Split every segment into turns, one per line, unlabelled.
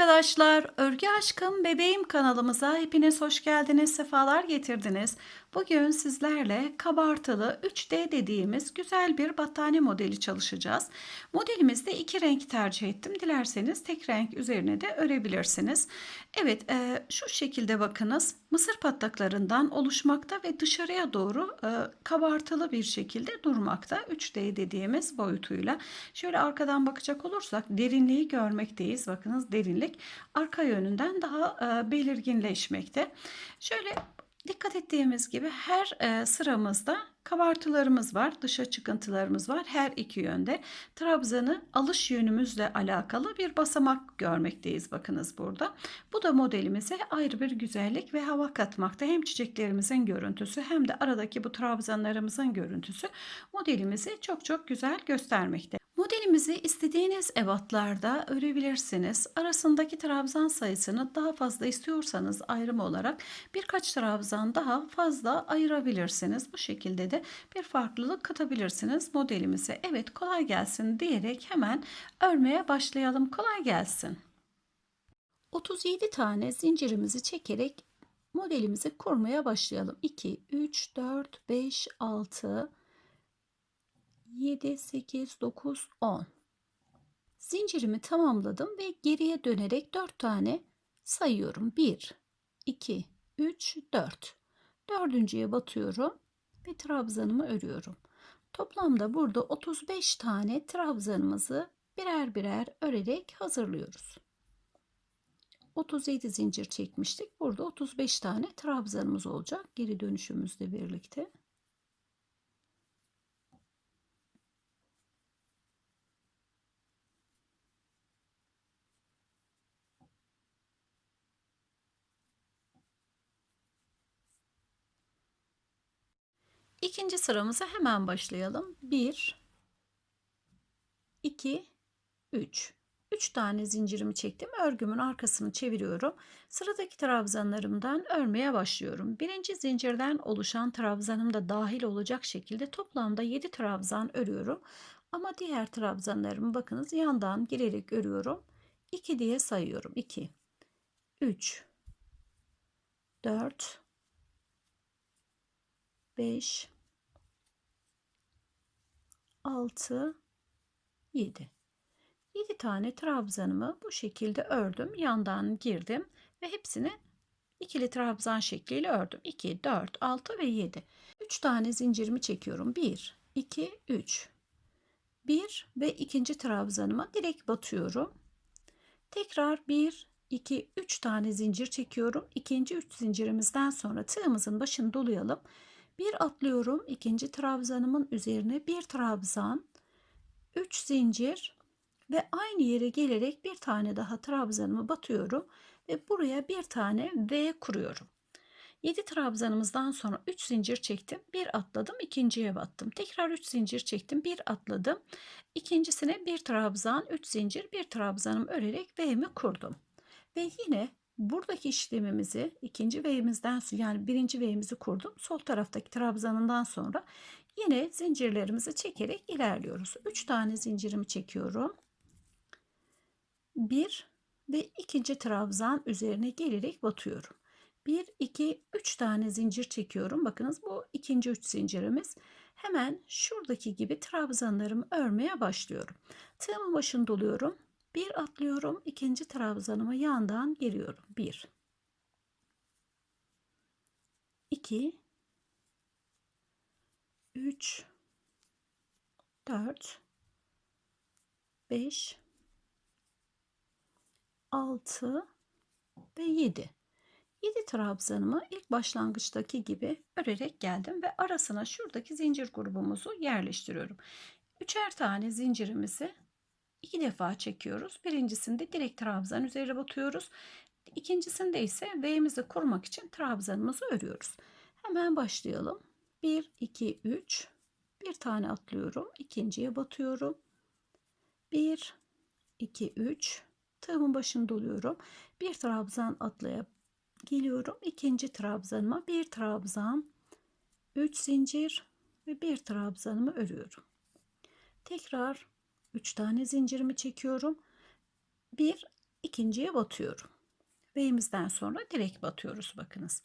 arkadaşlar, Örgü Aşkım Bebeğim kanalımıza hepiniz hoş geldiniz, sefalar getirdiniz. Bugün sizlerle kabartılı 3D dediğimiz güzel bir battaniye modeli çalışacağız. Modelimizde iki renk tercih ettim. Dilerseniz tek renk üzerine de örebilirsiniz. Evet, e, şu şekilde bakınız. Mısır patlaklarından oluşmakta ve dışarıya doğru e, kabartılı bir şekilde durmakta. 3D dediğimiz boyutuyla. Şöyle arkadan bakacak olursak derinliği görmekteyiz. Bakınız derinlik arka yönünden daha e, belirginleşmekte. Şöyle dikkat ettiğimiz gibi her e, sıramızda kabartılarımız var, dışa çıkıntılarımız var her iki yönde. Trabzanı alış yönümüzle alakalı bir basamak görmekteyiz bakınız burada. Bu da modelimize ayrı bir güzellik ve hava katmakta. Hem çiçeklerimizin görüntüsü hem de aradaki bu trabzanlarımızın görüntüsü modelimizi çok çok güzel göstermekte. Modelimizi istediğiniz ebatlarda örebilirsiniz. Arasındaki trabzan sayısını daha fazla istiyorsanız ayrım olarak birkaç trabzan daha fazla ayırabilirsiniz. Bu şekilde de bir farklılık katabilirsiniz modelimize. Evet kolay gelsin diyerek hemen örmeye başlayalım. Kolay gelsin. 37 tane zincirimizi çekerek modelimizi kurmaya başlayalım. 2, 3, 4, 5, 6, 7, 8, 9, 10. Zincirimi tamamladım ve geriye dönerek 4 tane sayıyorum. 1, 2, 3, 4. Dördüncüye batıyorum ve trabzanımı örüyorum. Toplamda burada 35 tane trabzanımızı birer birer örerek hazırlıyoruz. 37 zincir çekmiştik. Burada 35 tane trabzanımız olacak geri dönüşümüzle birlikte. İkinci sıramıza hemen başlayalım. 1 2 3 3 tane zincirimi çektim. Örgümün arkasını çeviriyorum. Sıradaki trabzanlarımdan örmeye başlıyorum. Birinci zincirden oluşan trabzanım da dahil olacak şekilde toplamda 7 trabzan örüyorum. Ama diğer trabzanlarımı bakınız yandan girerek örüyorum. 2 diye sayıyorum. 2 3 4 5 6 7 7 tane trabzanımı bu şekilde ördüm. Yandan girdim ve hepsini ikili trabzan şekliyle ördüm. 2, 4, 6 ve 7. 3 tane zincirimi çekiyorum. 1, 2, 3. 1 ve ikinci trabzanıma direkt batıyorum. Tekrar 1, 2, 3 tane zincir çekiyorum. İkinci 3 zincirimizden sonra tığımızın başını dolayalım. Bir atlıyorum ikinci trabzanımın üzerine bir trabzan, 3 zincir ve aynı yere gelerek bir tane daha trabzanımı batıyorum ve buraya bir tane V kuruyorum. 7 trabzanımızdan sonra 3 zincir çektim. Bir atladım, ikinciye battım. Tekrar 3 zincir çektim, bir atladım. İkincisine bir trabzan, 3 zincir, bir trabzanım örerek V'mi kurdum. Ve yine buradaki işlemimizi ikinci V'imizden yani birinci V'imizi kurdum. Sol taraftaki trabzanından sonra yine zincirlerimizi çekerek ilerliyoruz. 3 tane zincirimi çekiyorum. 1 ve ikinci trabzan üzerine gelerek batıyorum. 1 2 3 tane zincir çekiyorum. Bakınız bu ikinci 3 zincirimiz. Hemen şuradaki gibi trabzanlarımı örmeye başlıyorum. Tığımın başını doluyorum. Bir atlıyorum. ikinci trabzanıma yandan giriyorum. Bir. iki, Üç. Dört. Beş. Altı. Ve yedi. 7 trabzanımı ilk başlangıçtaki gibi örerek geldim ve arasına şuradaki zincir grubumuzu yerleştiriyorum. Üçer tane zincirimizi iki defa çekiyoruz. Birincisinde direkt trabzan üzeri batıyoruz. İkincisinde ise V'mizi kurmak için trabzanımızı örüyoruz. Hemen başlayalım. 1, 2, 3. Bir tane atlıyorum. ikinciye batıyorum. 1, 2, 3. Tığımın başını doluyorum. Bir trabzan atlayıp geliyorum. ikinci trabzanıma bir trabzan, 3 zincir ve bir trabzanımı örüyorum. Tekrar 3 tane zincirimi çekiyorum. Bir ikinciye batıyorum. V'imizden sonra direkt batıyoruz bakınız.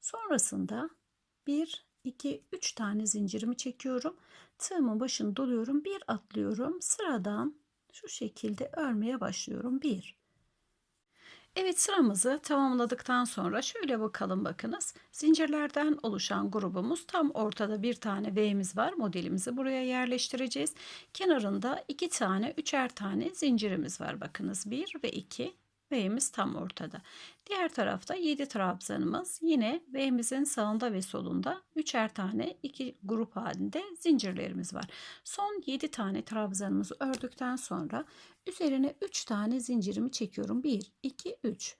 Sonrasında 1, 2, 3 tane zincirimi çekiyorum. Tığımın başını doluyorum. Bir atlıyorum. Sıradan şu şekilde örmeye başlıyorum. 1. Evet sıramızı tamamladıktan sonra şöyle bakalım bakınız. Zincirlerden oluşan grubumuz tam ortada bir tane V'miz var. Modelimizi buraya yerleştireceğiz. Kenarında iki tane, üçer tane zincirimiz var. Bakınız 1 ve 2 V'miz tam ortada. Diğer tarafta 7 trabzanımız yine V'mizin sağında ve solunda üçer tane iki grup halinde zincirlerimiz var. Son 7 tane trabzanımızı ördükten sonra üzerine 3 tane zincirimi çekiyorum. 1, 2, 3.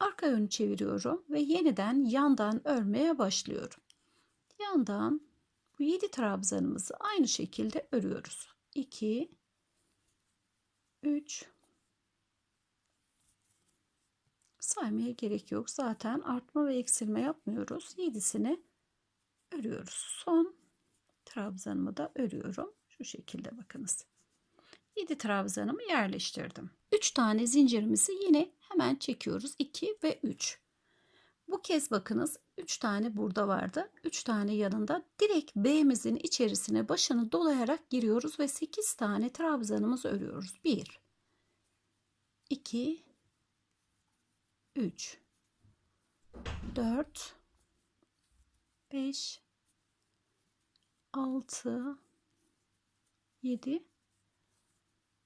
Arka yönü çeviriyorum ve yeniden yandan örmeye başlıyorum. Yandan bu 7 trabzanımızı aynı şekilde örüyoruz. 2, 3, saymaya gerek yok. Zaten artma ve eksilme yapmıyoruz. 7'sini örüyoruz. Son trabzanımı da örüyorum. Şu şekilde bakınız. 7 trabzanımı yerleştirdim. 3 tane zincirimizi yine hemen çekiyoruz. 2 ve 3. Bu kez bakınız 3 tane burada vardı. 3 tane yanında direkt B'mizin içerisine başını dolayarak giriyoruz ve 8 tane trabzanımızı örüyoruz. 1 2 3 4 5 6 7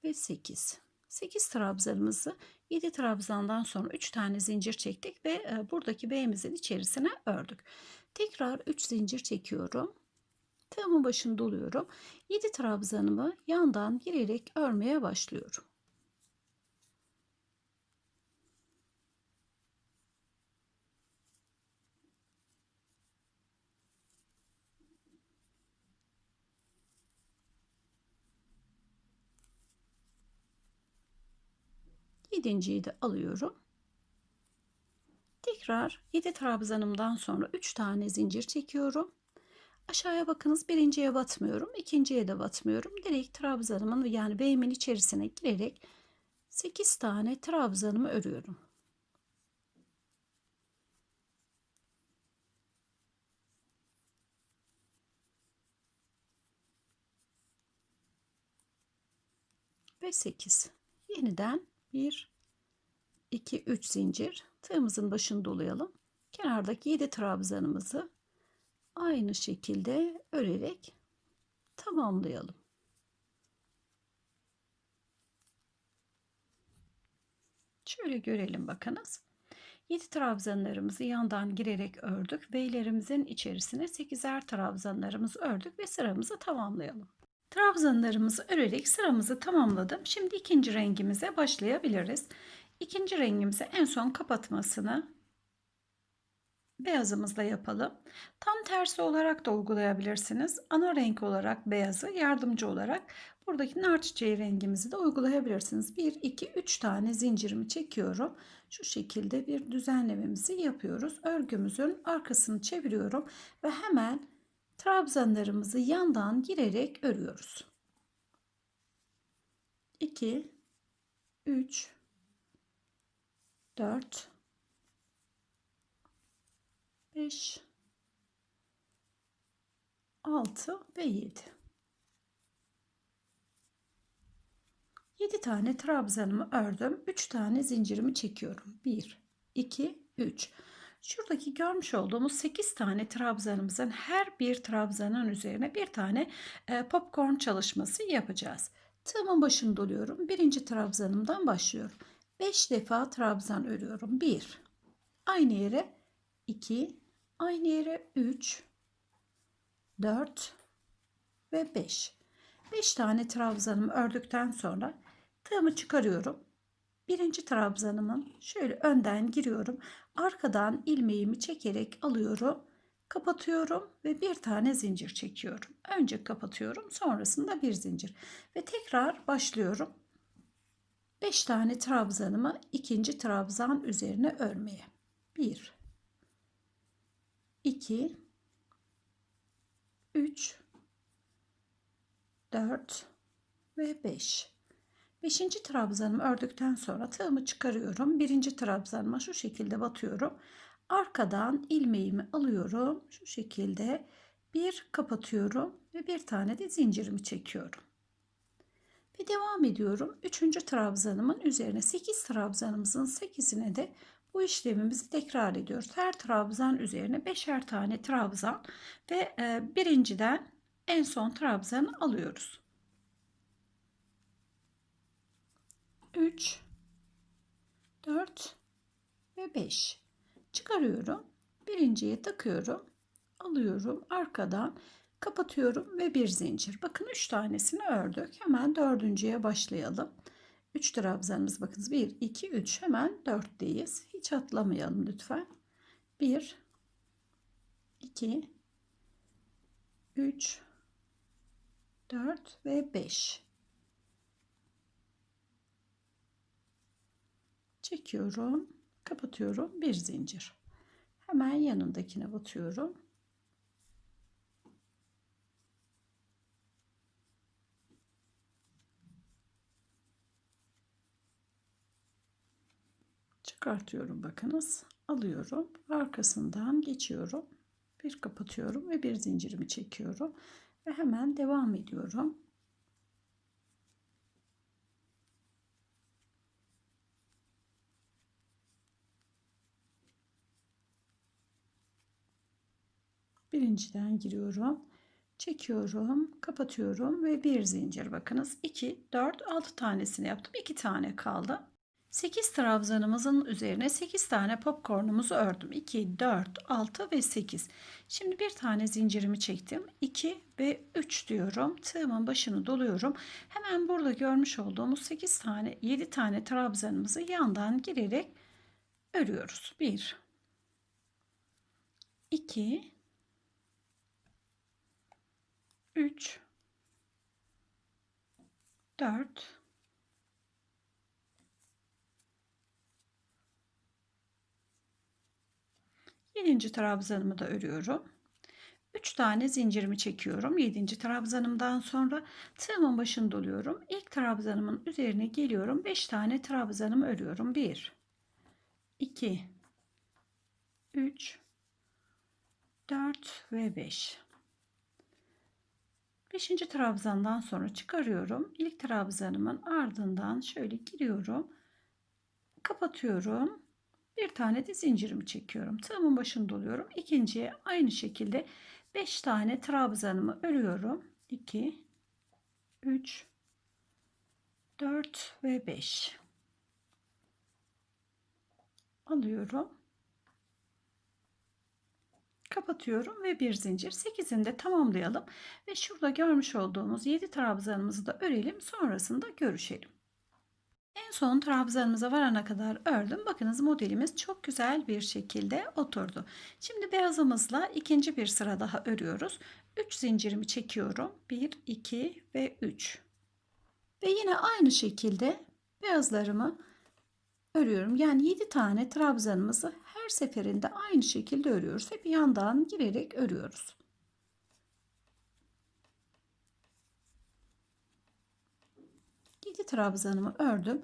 ve 8. 8 trabzanımızı 7 trabzandan sonra 3 tane zincir çektik ve e, buradaki B'mizin içerisine ördük. Tekrar 3 zincir çekiyorum. Tığımın başını doluyorum. 7 trabzanımı yandan girerek örmeye başlıyorum. Yedinciyi de alıyorum. Tekrar 7 trabzanımdan sonra 3 tane zincir çekiyorum. Aşağıya bakınız birinciye batmıyorum. ikinciye de batmıyorum. Direkt trabzanımın yani B'min içerisine girerek 8 tane trabzanımı örüyorum. Ve 8. Yeniden 1 2 3 zincir tığımızın başını dolayalım. Kenardaki 7 trabzanımızı aynı şekilde örerek tamamlayalım. Şöyle görelim bakınız. 7 trabzanlarımızı yandan girerek ördük. Beylerimizin içerisine 8'er trabzanlarımızı ördük ve sıramızı tamamlayalım. Trabzanlarımızı örerek sıramızı tamamladım. Şimdi ikinci rengimize başlayabiliriz. İkinci rengimize en son kapatmasını beyazımızla yapalım. Tam tersi olarak da uygulayabilirsiniz. Ana renk olarak beyazı, yardımcı olarak buradaki nar çiçeği rengimizi de uygulayabilirsiniz. 1, 2, 3 tane zincirimi çekiyorum. Şu şekilde bir düzenlememizi yapıyoruz. Örgümüzün arkasını çeviriyorum ve hemen trabzanlarımızı yandan girerek örüyoruz. 2 3 4 5 6 ve 7 7 tane trabzanımı ördüm. 3 tane zincirimi çekiyorum. 1 2 3 Şuradaki görmüş olduğumuz 8 tane trabzanımızın her bir trabzanın üzerine bir tane e, popcorn çalışması yapacağız. Tığımın başını doluyorum. Birinci trabzanımdan başlıyorum. 5 defa trabzan örüyorum. 1 aynı yere 2 aynı yere 3 4 ve 5. 5 tane trabzanımı ördükten sonra tığımı çıkarıyorum. Birinci trabzanımın şöyle önden giriyorum. Arkadan ilmeğimi çekerek alıyorum. Kapatıyorum ve bir tane zincir çekiyorum. Önce kapatıyorum sonrasında bir zincir. Ve tekrar başlıyorum. 5 tane trabzanımı ikinci trabzan üzerine örmeye. 1 2 3 4 ve 5 Beşinci trabzanımı ördükten sonra tığımı çıkarıyorum. Birinci trabzanıma şu şekilde batıyorum. Arkadan ilmeğimi alıyorum. Şu şekilde bir kapatıyorum ve bir tane de zincirimi çekiyorum. Ve devam ediyorum. Üçüncü trabzanımın üzerine 8 trabzanımızın 8'ine de bu işlemimizi tekrar ediyoruz. Her trabzan üzerine beşer tane trabzan ve e, birinciden en son trabzanı alıyoruz. 3 4 ve 5 çıkarıyorum. Birinciye takıyorum. Alıyorum arkadan kapatıyorum ve bir zincir. Bakın 3 tanesini ördük. Hemen dördüncüye başlayalım. 3 trabzanımız bakınız 1 2 3 hemen 4'teyiz. Hiç atlamayalım lütfen. 1 2 3 4 ve 5 çekiyorum. Kapatıyorum. Bir zincir. Hemen yanındakine batıyorum. Çıkartıyorum bakınız. Alıyorum. Arkasından geçiyorum. Bir kapatıyorum ve bir zincirimi çekiyorum. Ve hemen devam ediyorum birinciden giriyorum. Çekiyorum kapatıyorum ve bir zincir bakınız. 2 4 6 tanesini yaptım. 2 tane kaldı. 8 trabzanımızın üzerine 8 tane popcornumuzu ördüm. 2 4 6 ve 8 şimdi bir tane zincirimi çektim. 2 ve 3 diyorum. Tığımın başını doluyorum. Hemen burada görmüş olduğumuz 8 tane 7 tane trabzanımızı yandan girerek örüyoruz. 1 2 3 4 Yedinci trabzanımı da örüyorum. 3 tane zincirimi çekiyorum. 7. trabzanımdan sonra tığımın başını doluyorum. İlk trabzanımın üzerine geliyorum. 5 tane trabzanımı örüyorum. 1 2 3 4 ve 5 5. trabzandan sonra çıkarıyorum. İlk trabzanımın ardından şöyle giriyorum. Kapatıyorum. Bir tane de zincirimi çekiyorum. Tığımın başını doluyorum. İkinciye aynı şekilde 5 tane trabzanımı örüyorum. 2 3 4 ve 5 alıyorum kapatıyorum ve bir zincir 8'ini de tamamlayalım ve şurada görmüş olduğumuz 7 trabzanımızı da örelim sonrasında görüşelim. En son trabzanımıza varana kadar ördüm. Bakınız modelimiz çok güzel bir şekilde oturdu. Şimdi beyazımızla ikinci bir sıra daha örüyoruz. 3 zincirimi çekiyorum. 1, 2 ve 3. Ve yine aynı şekilde beyazlarımı örüyorum. Yani 7 tane trabzanımızı her seferinde aynı şekilde örüyoruz. Hep yandan girerek örüyoruz. Yedi trabzanımı ördüm.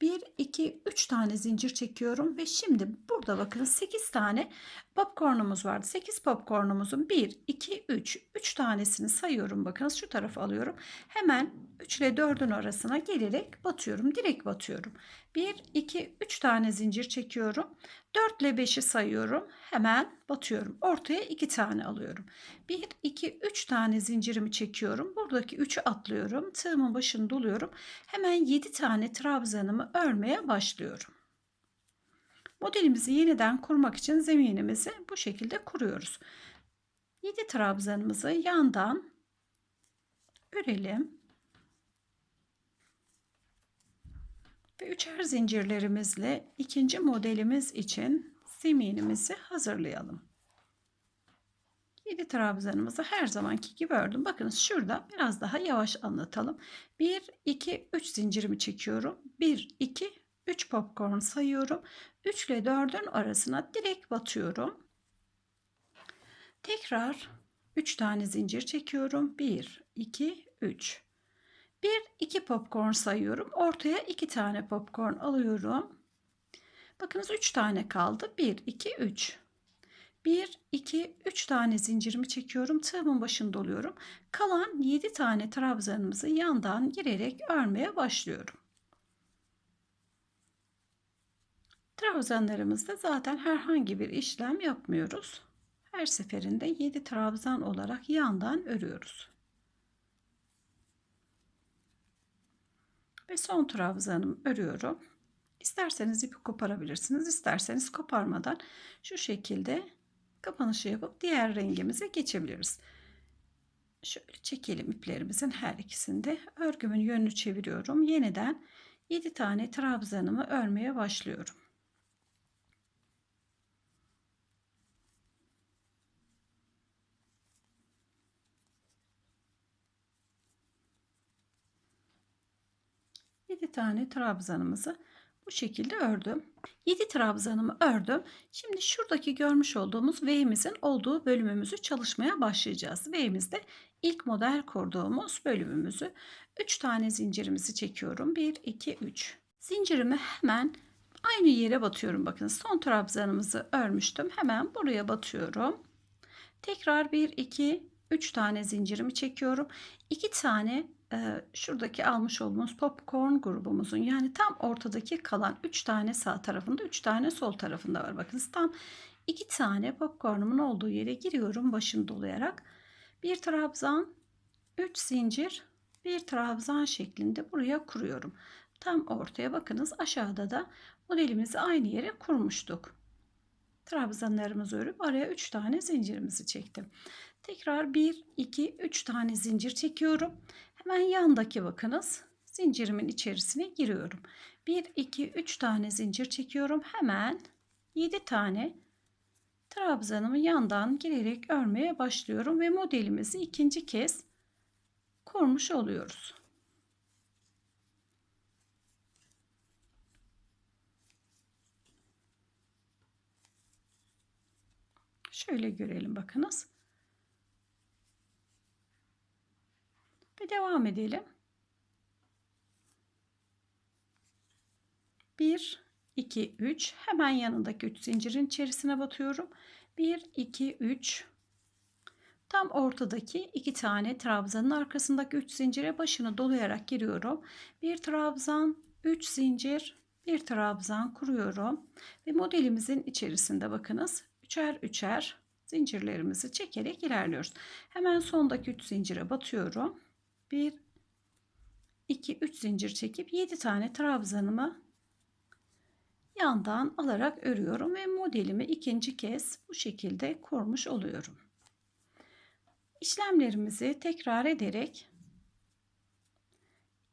1, 2, 3 tane zincir çekiyorum ve şimdi burada bakın 8 tane popcornumuz vardı. 8 popcornumuzun 1, 2, 3, 3 tanesini sayıyorum. Bakın şu tarafa alıyorum. Hemen 3 ile 4'ün arasına gelerek batıyorum. Direkt batıyorum. 1, 2, 3 tane zincir çekiyorum. 4 ile 5'i sayıyorum. Hemen batıyorum. Ortaya 2 tane alıyorum. 1, 2, 3 tane zincirimi çekiyorum. Buradaki 3'ü atlıyorum. Tığımın başını doluyorum. Hemen 7 tane trabzanımı örmeye başlıyorum. Modelimizi yeniden kurmak için zeminimizi bu şekilde kuruyoruz. 7 trabzanımızı yandan örelim. Ve üçer zincirlerimizle ikinci modelimiz için zeminimizi hazırlayalım. 7 trabzanımızı her zamanki gibi ördüm. Bakınız şurada biraz daha yavaş anlatalım. 1, 2, 3 zincirimi çekiyorum. 1, 2, 3 popcorn sayıyorum. 3 ile 4'ün arasına direkt batıyorum. Tekrar 3 tane zincir çekiyorum. 1, 2, 3. Bir iki popcorn sayıyorum. Ortaya iki tane popcorn alıyorum. Bakınız üç tane kaldı. Bir, iki, üç. 1, 2, 3 tane zincirimi çekiyorum. Tığımın başında doluyorum. Kalan 7 tane trabzanımızı yandan girerek örmeye başlıyorum. Trabzanlarımızda zaten herhangi bir işlem yapmıyoruz. Her seferinde 7 trabzan olarak yandan örüyoruz. Ve son trabzanımı örüyorum. İsterseniz ipi koparabilirsiniz. isterseniz koparmadan şu şekilde kapanışı yapıp diğer rengimize geçebiliriz. Şöyle çekelim iplerimizin her ikisinde. Örgümün yönünü çeviriyorum. Yeniden 7 tane trabzanımı örmeye başlıyorum. Yedi tane trabzanımızı bu şekilde ördüm. 7 trabzanımı ördüm. Şimdi şuradaki görmüş olduğumuz V'imizin olduğu bölümümüzü çalışmaya başlayacağız. V'imizde ilk model kurduğumuz bölümümüzü 3 tane zincirimizi çekiyorum. 1, 2, 3. Zincirimi hemen aynı yere batıyorum. Bakın son trabzanımızı örmüştüm. Hemen buraya batıyorum. Tekrar 1, 2, 3 tane zincirimi çekiyorum. 2 tane e, şuradaki almış olduğumuz popcorn grubumuzun yani tam ortadaki kalan 3 tane sağ tarafında 3 tane sol tarafında var. Bakınız tam 2 tane popcornumun olduğu yere giriyorum başını dolayarak. Bir trabzan, 3 zincir, bir trabzan şeklinde buraya kuruyorum. Tam ortaya bakınız aşağıda da modelimizi aynı yere kurmuştuk. Trabzanlarımızı örüp araya 3 tane zincirimizi çektim. Tekrar 1, 2, 3 tane zincir çekiyorum. Hemen yandaki bakınız zincirimin içerisine giriyorum. 1, 2, 3 tane zincir çekiyorum. Hemen 7 tane trabzanımı yandan girerek örmeye başlıyorum ve modelimizi ikinci kez kurmuş oluyoruz. Şöyle görelim bakınız. Ve devam edelim. 1, 2, 3. Hemen yanındaki 3 zincirin içerisine batıyorum. 1, 2, 3. Tam ortadaki iki tane trabzanın arkasındaki 3 zincire başını dolayarak giriyorum. Bir trabzan, 3 zincir, bir trabzan kuruyorum. Ve modelimizin içerisinde bakınız üçer üçer zincirlerimizi çekerek ilerliyoruz. Hemen sondaki 3 zincire batıyorum. 1 2 3 zincir çekip 7 tane trabzanımı yandan alarak örüyorum ve modelimi ikinci kez bu şekilde kurmuş oluyorum. İşlemlerimizi tekrar ederek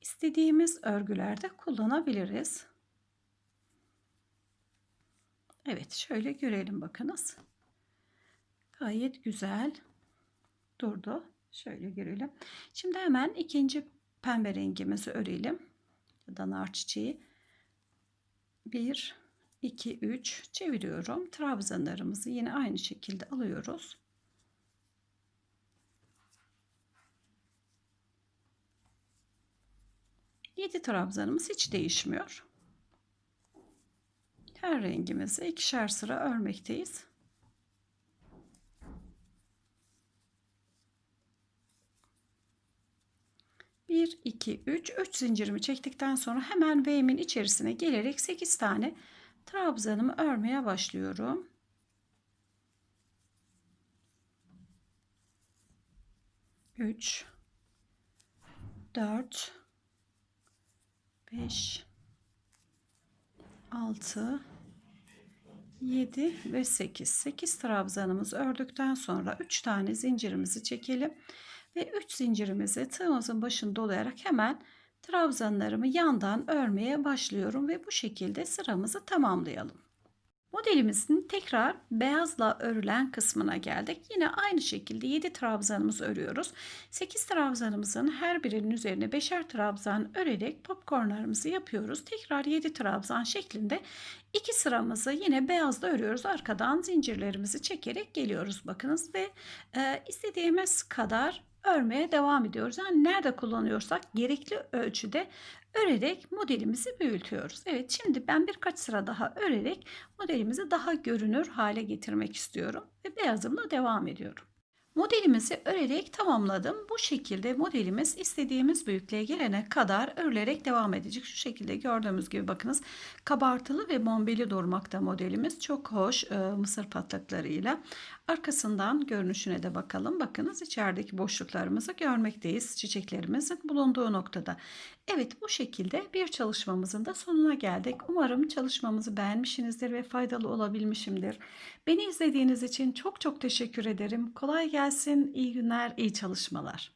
istediğimiz örgülerde kullanabiliriz. Evet şöyle görelim bakınız. Gayet güzel durdu. Şöyle görelim. Şimdi hemen ikinci pembe rengimizi örelim. Ya da nar çiçeği. 1, 2, 3 çeviriyorum. Trabzanlarımızı yine aynı şekilde alıyoruz. Yedi trabzanımız hiç değişmiyor. Her rengimizi ikişer sıra örmekteyiz. 1, 2, 3, 3 zincirimi çektikten sonra hemen V'min içerisine gelerek 8 tane trabzanımı örmeye başlıyorum. Üç, dört, beş, altı, yedi ve sekiz. Sekiz trabzanımızı ördükten sonra üç tane zincirimizi çekelim ve 3 zincirimizi tığımızın başını dolayarak hemen trabzanlarımı yandan örmeye başlıyorum ve bu şekilde sıramızı tamamlayalım. Modelimizin tekrar beyazla örülen kısmına geldik. Yine aynı şekilde 7 trabzanımızı örüyoruz. 8 trabzanımızın her birinin üzerine 5'er trabzan örerek popcornlarımızı yapıyoruz. Tekrar 7 trabzan şeklinde iki sıramızı yine beyazla örüyoruz. Arkadan zincirlerimizi çekerek geliyoruz bakınız ve e, istediğimiz kadar örmeye devam ediyoruz. Yani nerede kullanıyorsak gerekli ölçüde örerek modelimizi büyütüyoruz. Evet şimdi ben birkaç sıra daha örerek modelimizi daha görünür hale getirmek istiyorum ve beyazımla devam ediyorum. Modelimizi örerek tamamladım. Bu şekilde modelimiz istediğimiz büyüklüğe gelene kadar örülerek devam edecek. Şu şekilde gördüğümüz gibi bakınız kabartılı ve bombeli durmakta modelimiz. Çok hoş e, mısır patlaklarıyla. Arkasından görünüşüne de bakalım. Bakınız içerideki boşluklarımızı görmekteyiz. Çiçeklerimizin bulunduğu noktada. Evet bu şekilde bir çalışmamızın da sonuna geldik. Umarım çalışmamızı beğenmişsinizdir ve faydalı olabilmişimdir. Beni izlediğiniz için çok çok teşekkür ederim. Kolay gelsin, iyi günler, iyi çalışmalar.